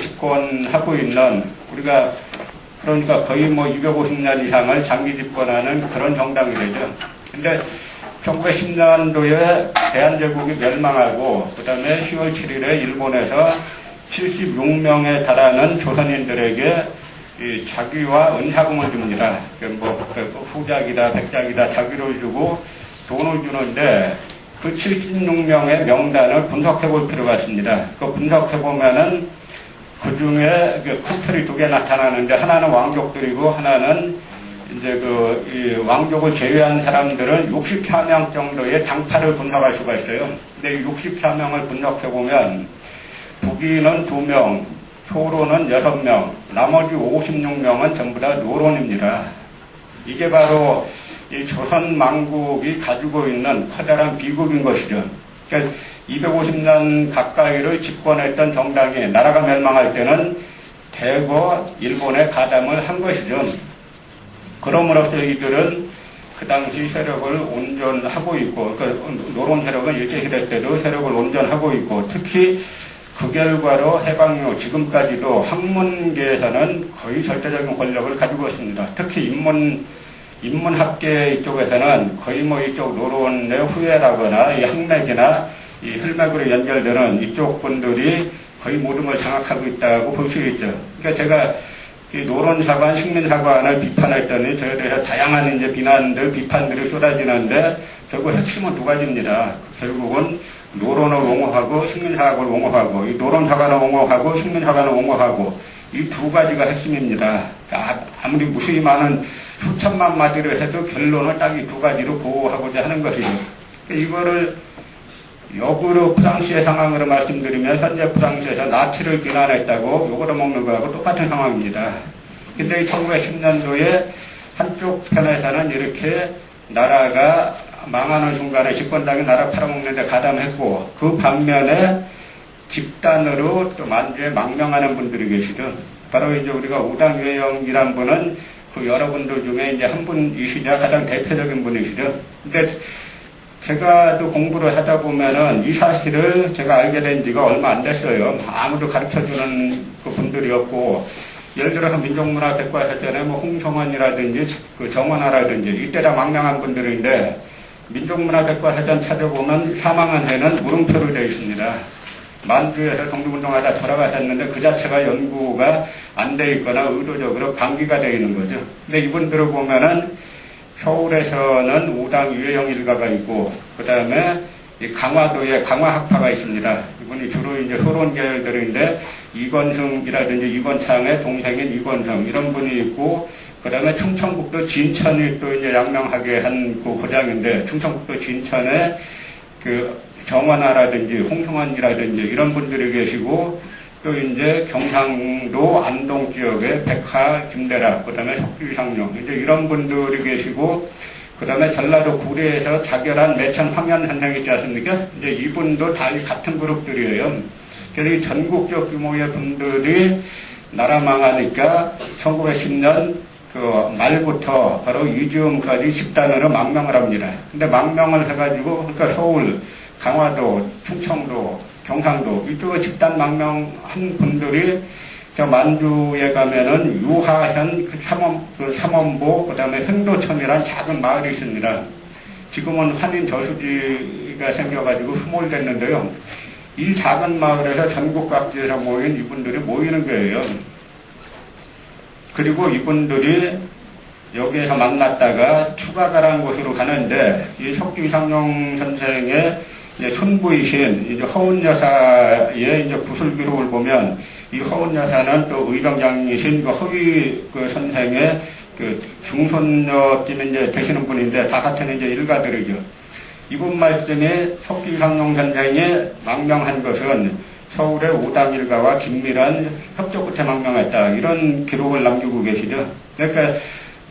집권하고 있는 우리가 그러니까 거의 뭐 250년 이상을 장기 집권하는 그런 정당이 되죠. 근데 1910년도에 대한제국이 멸망하고 그 다음에 10월 7일에 일본에서 76명에 달하는 조선인들에게 이 자기와 은사금을 줍니다. 그 뭐, 그 후작이다, 백작이다, 자기를 주고 돈을 주는데 그 76명의 명단을 분석해 볼 필요가 있습니다. 그 분석해 보면은 그 중에 그 커플이 두 개 나타나는데 하나는 왕족들이고 하나는 이제 그이 왕족을 제외한 사람들은 64명 정도의 당파를 분석할 수가 있어요. 근데 64명을 분석해 보면 북인은 2명, 소로는 6명, 나머지 56명은 전부 다 노론입니다. 이게 바로 이 조선 망국이 가지고 있는 커다란 비극인 것이죠. 그러니까 250년 가까이를 집권했던 정당이 나라가 멸망할 때는 대거 일본에 가담을 한 것이죠. 그럼으로써 이들은 그 당시 세력을 온전하고 있고, 그 노론 세력은 일제시대 때도 세력을 온전하고 있고, 특히 그 결과로 해방이후 지금까지도 학문계에서는 거의 절대적인 권력을 가지고 있습니다. 특히 인문 인문학계 이쪽에서는 거의 뭐 이쪽 노론의 후예라거나 이 학맥이나 이 혈맥으로 연결되는 이쪽 분들이 거의 모든 걸 장악하고 있다고 볼 수 있죠. 그러니까 제가 이 노론사관, 식민사관을 비판했더니 저에 대해서 다양한 이제 비난들, 비판들이 쏟아지는데 결국 핵심은 두 가지입니다. 결국은 노론을 옹호하고 식민사학을 옹호하고 이 노론사관을 옹호하고 식민사관을 옹호하고 이 두 가지가 핵심입니다. 아무리 무수히 많은 수천만 마디를 해도 결론을 딱 이 두 가지로 보호하고자 하는 것이죠. 이거를 역으로 프랑스의 상황으로 말씀드리면 현재 프랑스에서 나치를 비난했다고 욕을 먹는 거하고 똑같은 상황입니다. 근데 1910년도에 한쪽 편에서는 이렇게 나라가 망하는 순간에 집권당이 나라 팔아먹는데 가담했고 그 반면에 집단으로 또 만주에 망명하는 분들이 계시죠. 바로 이제 우리가 우당유해영이란 분은 그 여러분들 중에 이제 한 분이시자 가장 대표적인 분이시죠. 근데 제가 또 공부를 하다 보면은 이 사실을 제가 알게 된 지가 얼마 안 됐어요. 아무도 가르쳐 주는 그 분들이었고, 예를 들어서 민족문화백과사전에 뭐 홍성원이라든지 그 정원하라든지 이때 다 망명한 분들인데, 민족문화백과사전 찾아보면 사망한 해는 물음표로 되어 있습니다. 만주에서 독립운동하다 돌아가셨는데 그 자체가 연구가 안 돼 있거나 의도적으로 방기가 되어 있는 거죠. 근데 이분들을 보면은 서울에서는 우당 유해영 일가가 있고 그 다음에 강화도에 강화학파가 있습니다. 이분이 주로 이제 소론 계열들인데 이건승이라든지 이건창의 동생인 이건성 이런 분이 있고 그 다음에 충청북도 진천이 또 이제 양명하게 한 그 고장인데 충청북도 진천에 그 정원하라든지 홍성환이라든지 이런 분들이 계시고 또 이제 경상도 안동 지역에 백하 김대라, 그 다음에 석규상룡, 이제 이런 분들이 계시고, 그 다음에 전라도 구례에서 자결한 매천 황현 선생 있지 않습니까? 이제 이분도 다 같은 그룹들이에요. 그래서 이 전국적 규모의 분들이 나라 망하니까 1910년 그 말부터 바로 이즈음까지 집단으로 망명을 합니다. 근데 망명을 해가지고, 그러니까 서울, 강화도, 충청도, 경상도 이쪽에 집단 망명한 분들이 저 만주에 가면은 유하현 그 삼원, 그 삼원보 그다음에 흥도천이라는 작은 마을이 있습니다. 지금은 환인 저수지가 생겨가지고 수몰됐는데요. 이 작은 마을에서 전국 각지에서 모인 이분들이 모이는 거예요. 그리고 이분들이 여기에서 만났다가 추가가라는 곳으로 가는데 이 석기상용 선생의 이제 손부이신 이제 허운 여사의 이제 구술 기록을 보면 이 허운 여사는 또 의병장이신 그 허위 그 선생의 그 중손녀쯤 이제 되시는 분인데 다 같은 이제 일가들이죠. 이분 말씀에 석기상용 선생이 망명한 것은 서울의 오당 일가와 긴밀한 협조 끝에 망명했다. 이런 기록을 남기고 계시죠. 그러니까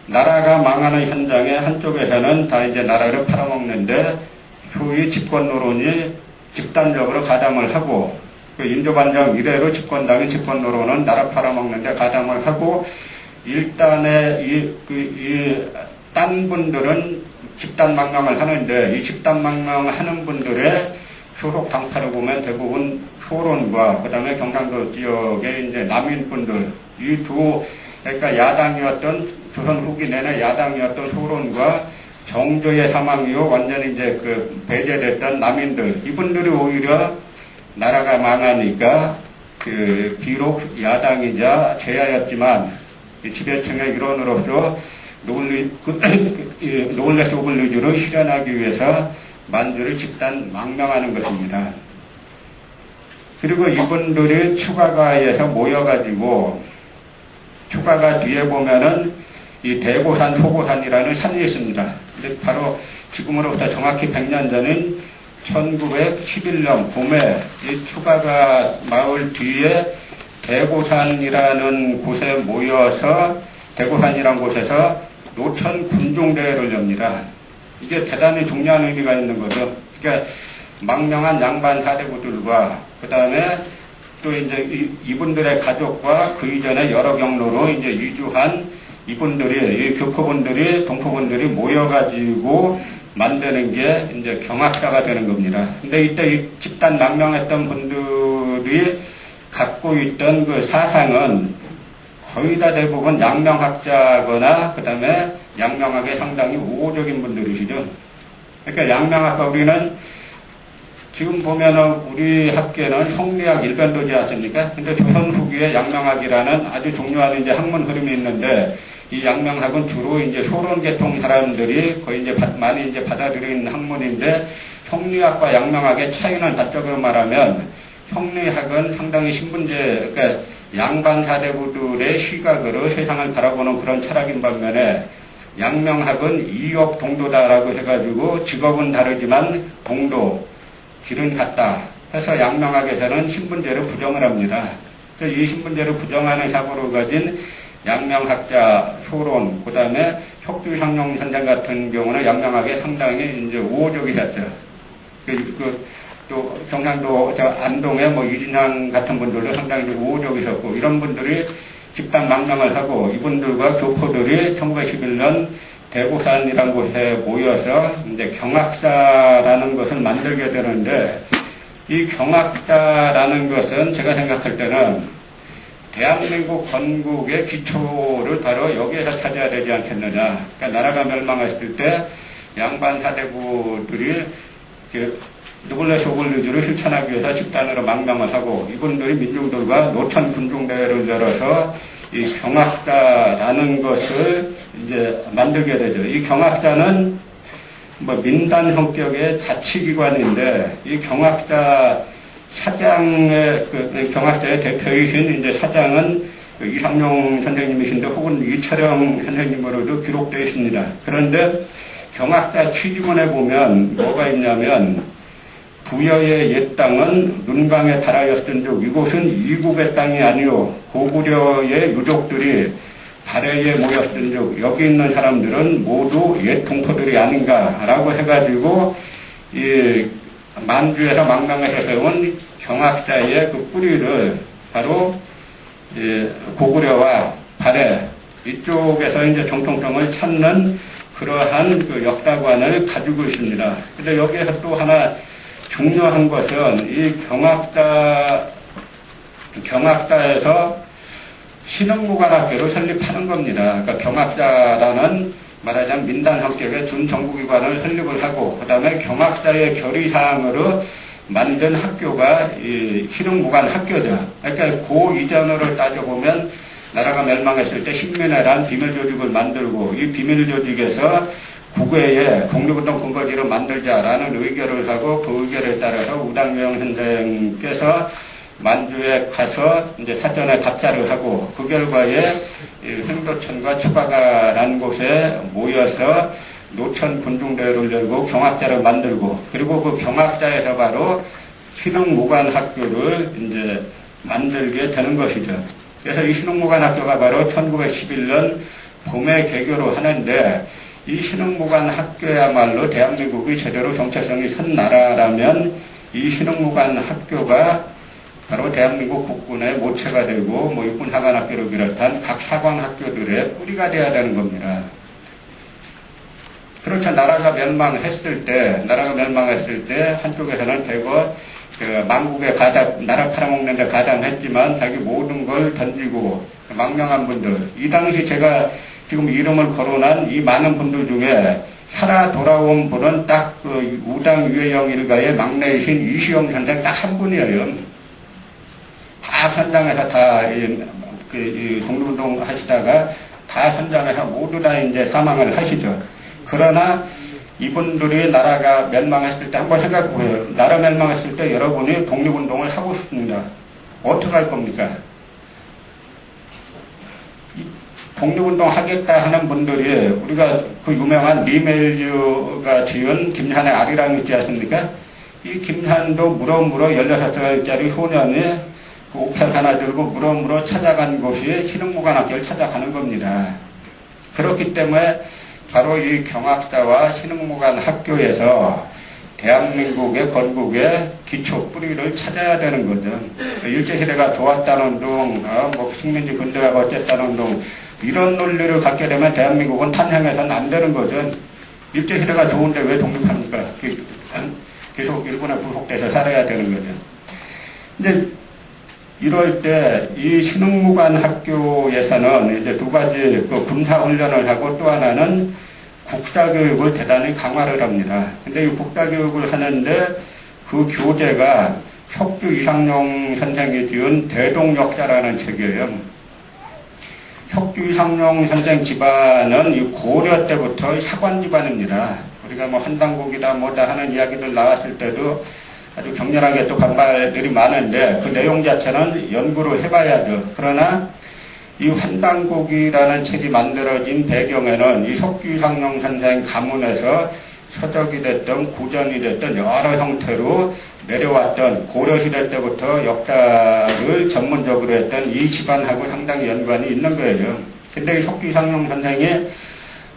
나라가 망하는 현장에 한쪽에서는 다 이제 나라를 팔아먹는데 소위 집권 노론이 집단적으로 가담을 하고 그 인조반장 이래로 집권당이 집권 노론은 나라 팔아먹는데 가담을 하고 일단의 이, 그, 이, 딴 분들은 집단 망명을 하는데 이 집단 망명하는 분들의 소속 당파를 보면 대부분 소론과 그 다음에 경상도 지역의 이제 남인분들 이 두 그러니까 야당이었던 조선 후기 내내 야당이었던 소론과 정조의 사망 이후 완전히 이제 그 배제됐던 남인들 이분들이 오히려 나라가 망하니까 그 비록 야당이자 제야였지만 지배층의 일원으로서 노블리, 그, 노블레스 오블리주를 실현하기 위해서 만주를 집단 망명하는 것입니다. 그리고 이분들이 추가가에서 모여가지고 추가가 뒤에 보면은 이 대고산, 소고산이라는 산이 있습니다. 근데 바로 지금으로부터 정확히 100년 전인 1911년 봄에 이 추가가 마을 뒤에 대고산이라는 곳에 모여서 대고산이라는 곳에서 노천 군종대회를 엽니다. 이게 대단히 중요한 의미가 있는 거죠. 그러니까 망명한 양반 사대부들과 그 다음에 또 이제 이분들의 가족과 그 이전에 여러 경로로 이제 이주한 이분들이, 이 교포분들이, 동포분들이 모여가지고 만드는 게 이제 경학자가 되는 겁니다. 근데 이때 이 집단 망명했던 분들이 갖고 있던 그 사상은 거의 다 대부분 양명학자거나 그 다음에 양명학에 상당히 우호적인 분들이시죠. 그러니까 양명학과 우리는 지금 보면은 우리 학계는 성리학 일변도지 않습니까? 근데 조선 후기에 양명학이라는 아주 중요한 이제 학문 흐름이 있는데 이 양명학은 주로 이제 소론계통 사람들이 거의 이제 많이 이제 받아들인 학문인데 성리학과 양명학의 차이는 다적으로 말하면 성리학은 상당히 신분제 그러니까 양반 사대부들의 시각으로 세상을 바라보는 그런 철학인 반면에 양명학은 이업 동도다라고 해가지고 직업은 다르지만 동도 길은 같다 해서 양명학에서는 신분제를 부정을 합니다. 그래서 이 신분제를 부정하는 사고를 가진 양명학자 소론, 그 다음에 혁주상용 선생 같은 경우는 양명학에 상당히 이제 우호적이셨죠. 그, 그, 또 경상도 저 안동에 뭐 이진양 같은 분들도 상당히 우호적이셨고 이런 분들이 집단 망명을 하고 이분들과 교포들이 1911년 대구산이라는 곳에 모여서 이제 경학사라는 것을 만들게 되는데 이 경학사라는 것은 제가 생각할 때는 대한민국 건국의 기초를 바로 여기에서 찾아야 되지 않겠느냐. 그러니까 나라가 멸망했을 때 양반 사대부들이 누굴레스 오글리즈를 실천하기 위해서 집단으로 망명을 하고 이분들이 민중들과 노천 군중대회를 열어서 이 경학사라는 것을 이제 만들게 되죠. 이 경학사는 뭐 민단 성격의 자치기관인데 이 경학사 사장의 그 경학사의 대표이신 이제 사장은 그 이상용 선생님이신데 혹은 이철영 선생님으로도 기록되어 있습니다. 그런데 경학사 취지문에 보면 뭐가 있냐면 부여의 옛 땅은 눈강에 달하였던 즉 이곳은 이국의 땅이 아니요 고구려의 유족들이 발해에 모였던 즉 여기 있는 사람들은 모두 옛 동포들이 아닌가라고 해가지고 이 만주에서 망명에서 세운 경학자의 그 뿌리를 바로 고구려와 발해 이쪽에서 이제 정통성을 찾는 그러한 그 역사관을 가지고 있습니다. 근데 여기에서 또 하나 중요한 것은 이 경학자, 경학자에서 신흥무관학교를 설립하는 겁니다. 그러니까 경학자라는 말하자면 민단 성격의 준정부기관을 설립을 하고, 그 다음에 경학자의 결의사항으로 만든 학교가 이 신흥무관 학교죠. 그러니까 그 이전으로 따져보면 나라가 멸망했을 때 신민회란 비밀조직을 만들고 이 비밀조직에서 국외에 독립운동 근거지를 만들자라는 의결을 하고 그 의결에 따라서 우당명 선생께서 만주에 가서 이제 사전에 답사를 하고 그 결과에 횡도천과 추가가라는 곳에 모여서 노천 군중대회를 열고 경학자를 만들고 그리고 그 경학자에서 바로 신흥무관 학교를 이제 만들게 되는 것이죠. 그래서 이 신흥무관 학교가 바로 1911년 봄에 개교를 하는데 이 신흥무관 학교야말로 대한민국이 제대로 정체성이 선 나라라면 이 신흥무관 학교가 바로 대한민국 국군의 모체가 되고 뭐 육군 사관학교를 비롯한 각 사관학교들의 뿌리가 돼야 되는 겁니다. 그렇죠. 나라가 멸망했을 때, 나라가 멸망했을 때 한쪽에서는 대거 그 망국에 가담, 나라 팔아먹는데 가담했지만 자기 모든 걸 던지고 망명한 분들. 이 당시 제가 지금 이름을 거론한 이 많은 분들 중에 살아 돌아온 분은 딱 그 우당 유해영 일가의 막내이신 이시영 선생 딱 한 분이에요. 다 현장에서 다, 이, 그, 이 독립운동 하시다가 다 현장에서 모두 다 이제 사망을 하시죠. 그러나 이분들이 나라가 멸망했을 때 한번 생각해 보세요. 나라 멸망했을 때 여러분이 독립운동을 하고 싶습니다. 어떻게 할 겁니까? 독립운동 하겠다 하는 분들이 우리가 그 유명한 리멜류가 지은 김산의 아리랑 있지 않습니까? 이 김산도 물어물어 16살짜리 소년이 그 옥편 하나 들고 물어물어 찾아간 곳이 신흥무관학교를 찾아가는 겁니다. 그렇기 때문에 바로 이 경학사와 신흥무관 학교에서 대한민국의 건국의 기초 뿌리를 찾아야 되는 거죠. 일제시대가 좋았다는 둥, 어, 뭐 식민지 근대화가 어쨌다는 둥, 이런 논리를 갖게 되면 대한민국은 탄생해서는 안 되는 거죠. 일제시대가 좋은데 왜 독립합니까? 계속 일본에 불복돼서 살아야 되는 거죠. 이제 이럴 때 이 신흥무관 학교에서는 이제 두 가지 그 군사훈련을 하고 또 하나는 국사교육을 대단히 강화를 합니다. 근데 이 국사교육을 하는데 그 교재가 석주 이상용 선생이 지은 대동역사라는 책이에요. 석주 이상용 선생 집안은 이 고려 때부터 사관 집안입니다. 우리가 뭐 한당국이다 뭐다 하는 이야기들 나왔을 때도 아주 격렬하게 또 반발들이 많은데 그 내용 자체는 연구를 해봐야죠. 그러나 이 환단곡이라는 책이 만들어진 배경에는 이 석규상용 선생 가문에서 서적이 됐던 구전이 됐던 여러 형태로 내려왔던 고려시대 때부터 역사를 전문적으로 했던 이 집안하고 상당히 연관이 있는 거예요. 근데 이 석규상용 선생이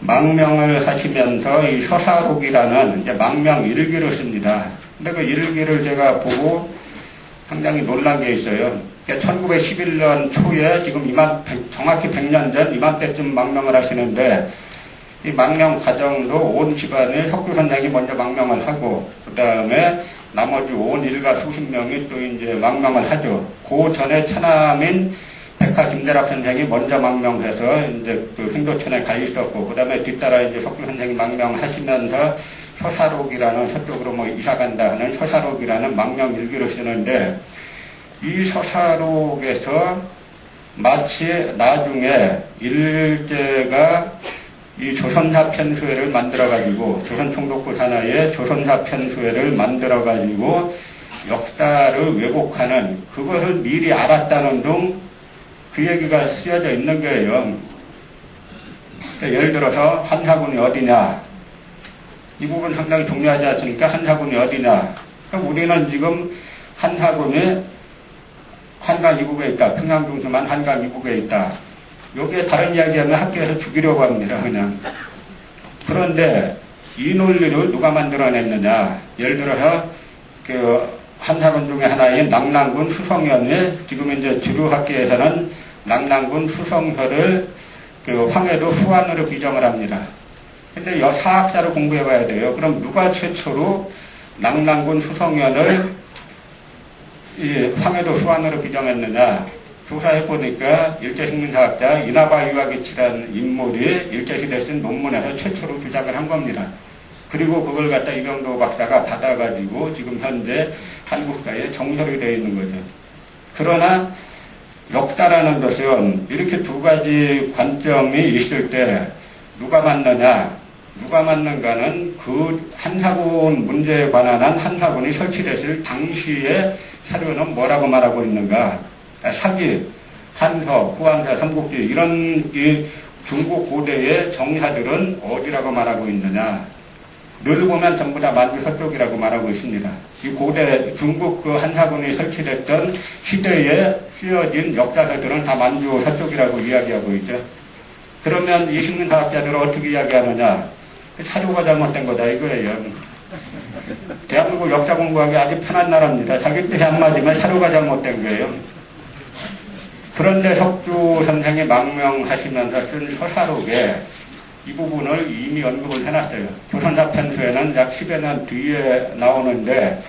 망명을 하시면서 이 서사록이라는 이제 망명 일기를 씁니다. 근데 그 일기를 제가 보고 상당히 놀란 게 있어요. 1911년 초에 지금 이만 정확히 100년 전 이맘때쯤 망명을 하시는데 이 망명 과정도 온 집안의 석규 선장이 먼저 망명을 하고 그 다음에 나머지 온 일가 수십 명이 또 이제 망명을 하죠. 그 전에 처남인 백화 김대락 선생이 먼저 망명해서 이제 그 행도천에 가 있었고 그 다음에 뒤따라 이제 석규 선생이 망명하시면서 서사록이라는 서쪽으로 뭐 이사 간다 하는 서사록이라는 망명 일기를 쓰는데 이 서사록에서 마치 나중에 일제가 이 조선사 편수회를 만들어가지고 조선총독부 산하에 조선사 편수회를 만들어가지고 역사를 왜곡하는 그것을 미리 알았다는 등 그 얘기가 쓰여져 있는 거예요. 그러니까 예를 들어서 한사군이 어디냐 이 부분 상당히 중요하지 않습니까? 한사군이 어디냐 그럼 우리는 지금 한사군이 한강 이북에 있다. 평양 중심만 한강 이북에 있다. 여기에 다른 이야기하면 학교에서 죽이려고 합니다. 그냥. 그런데 이 논리를 누가 만들어냈느냐. 예를 들어서 그 한사군 중에 하나인 낙랑군 수성현이 지금 이제 주류학계에서는 낙랑군 수성현을 그 황해도 후안으로 비정을 합니다. 근데 사학자를 공부해 봐야 돼요. 그럼 누가 최초로 낙랑군 수성현을 이 황해도 수완으로 규정했느냐 조사해 보니까 일제식민사학자 이나바 유아기치라는 인물이 일제시대 쓴 논문에서 최초로 주장을 한 겁니다. 그리고 그걸 갖다 이병도 박사가 받아가지고 지금 현재 한국사에 정설이 되어 있는 거죠. 그러나 역사라는 것은 이렇게 두 가지 관점이 있을 때 누가 맞느냐, 누가 맞는가는 그 한사군 문제에 관한 한 한사군이 설치됐을 당시에 사료는 뭐라고 말하고 있는가? 아, 사기, 한서, 후한사, 삼국지 이런 이 중국 고대의 정사들은 어디라고 말하고 있느냐? 늘 보면 전부 다 만주 서쪽이라고 말하고 있습니다. 이 고대 중국 그 한사군이 설치됐던 시대에 쓰여진 역사서들은 다 만주 서쪽이라고 이야기하고 있죠. 그러면 이 식민사학자들은 어떻게 이야기하느냐? 그 사료가 잘못된 거다 이거예요. 대한민국 역사 공부하기 아주 편한 나라입니다. 자기 뜻이 안 맞으면 사료가 잘못된 거예요. 그런데 석주 선생이 망명하시면서 쓴 서사록에 이 부분을 이미 언급을 해놨어요. 조선사 편수에는 약 10여 년 뒤에 나오는데